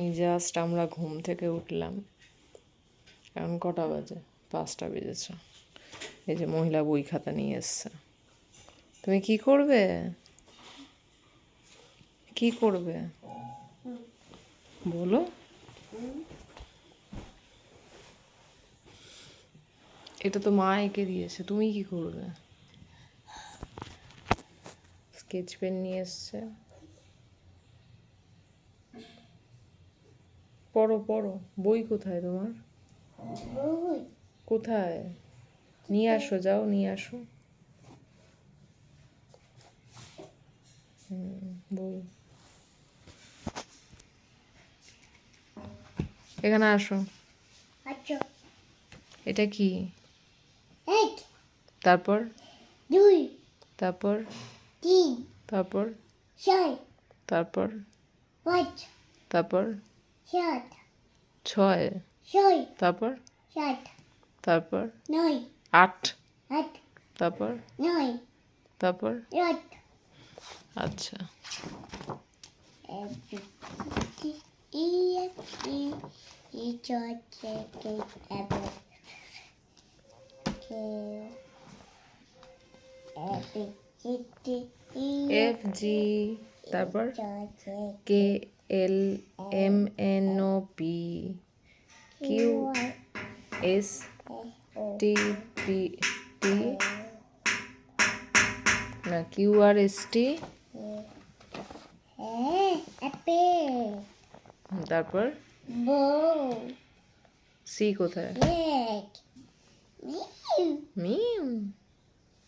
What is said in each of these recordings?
এই জাস্ট আমরা ঘুম থেকে উঠলাম। এখন কটা বাজে? পাঁচটা বেজেছে। এই যে মহিলা বই খাতা নিয়ে এসছে। তুমি কি করবে? কি করবে? বলো। এটা তো মা এঁকে দিয়েছে। তুমি কি করবে? স্কেচ পেন নিয়ে এসছে। পড়ো পড়ো। বই কোথায় তোমার? কোথায়? নিয়ে আসো যাও নিয়ে আসো। বই। এখানে আসো। আচ্ছা। এটা কি? তারপর? দুই। তারপর? তিন। তারপর? চার। তারপর? পাঁচ। তারপর? সাত। ছয়। ছয়। তারপর? সাত। তারপর? নয়। আট। আট। তারপর? নয়। তারপর? আট আচ্ছা। ই ই ই চট কে এবে কে এবে ই এফ জি তারপর? K L M N O P Q S T P T না কিউ আর এস টি হ্যাঁ অ্যাপেল তারপর বউ সি কোথায় এক মিউ মিউ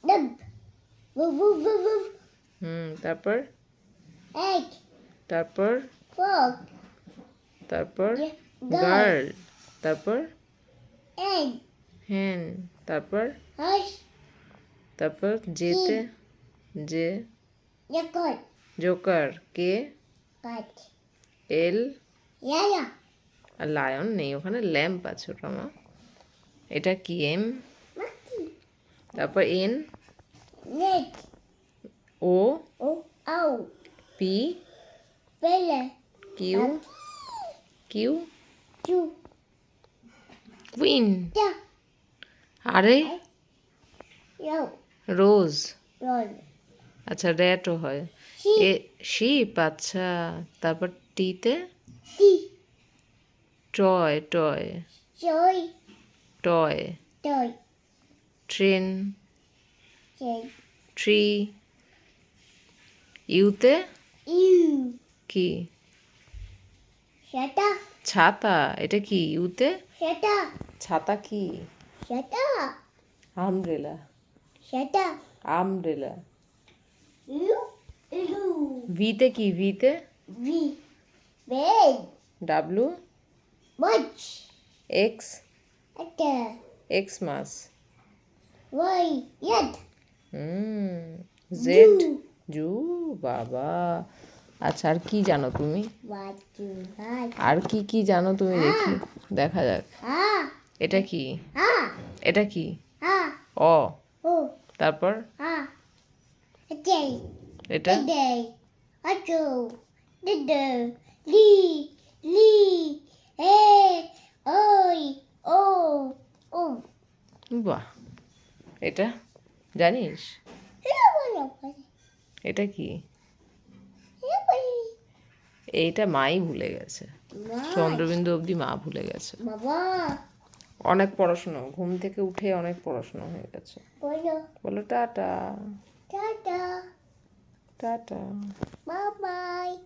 ডাব বু বু বু বু হুম তারপর এক তারপর ফক তারপর গার্ল গার্ল তারপর এক হ্যান তারপর হাস তারপর জেতে যে ইয়াকট জোকার কে কাট এল ইয়ায়া আর লায়ন নেই ওখানে ল্যাম্প আছে ওটা মা এটা কি এম মাকি তারপর এন নেট ও ও আউ পি পেলে কিউ কিউ কুইন আরে রোজ আচ্ছা র্যাটও হয়। এ শিপ আচ্ছা তারপর টিতে toy toy toy train tree ইউতে U কি শাটা ছাতা এটা কি ইউতে? শাটা ছাতা কি? শাটা আমব্রেলা। শাটা আমব্রেলা। U U. ভিতে কি ভিতে? ভি। Bed W? বাচ এক্স? আটা এক্স মাস। ওয়াই ইয়াদ হুম। জেড। জু বাবা। আচ্ছা আর কি জানো তুমি? আর কি কি জানো তুমি দেখি দেখা যাক। এটা কি? এটা কি? অ। ও। তারপর? এটা? ডে আচো দিদে লি লি এ ওই ও ও। বাহ। এটা? জানিস? এটা কি? এইটা মাই ভুলে গেছে। চন্দ্রবিন্দু অবধি মা ভুলে গেছে। অনেক পড়াশুনো ঘুম থেকে উঠে অনেক পড়াশুনো হয়ে গেছে। বলো। টাটা। টাটা। টাটা। বাই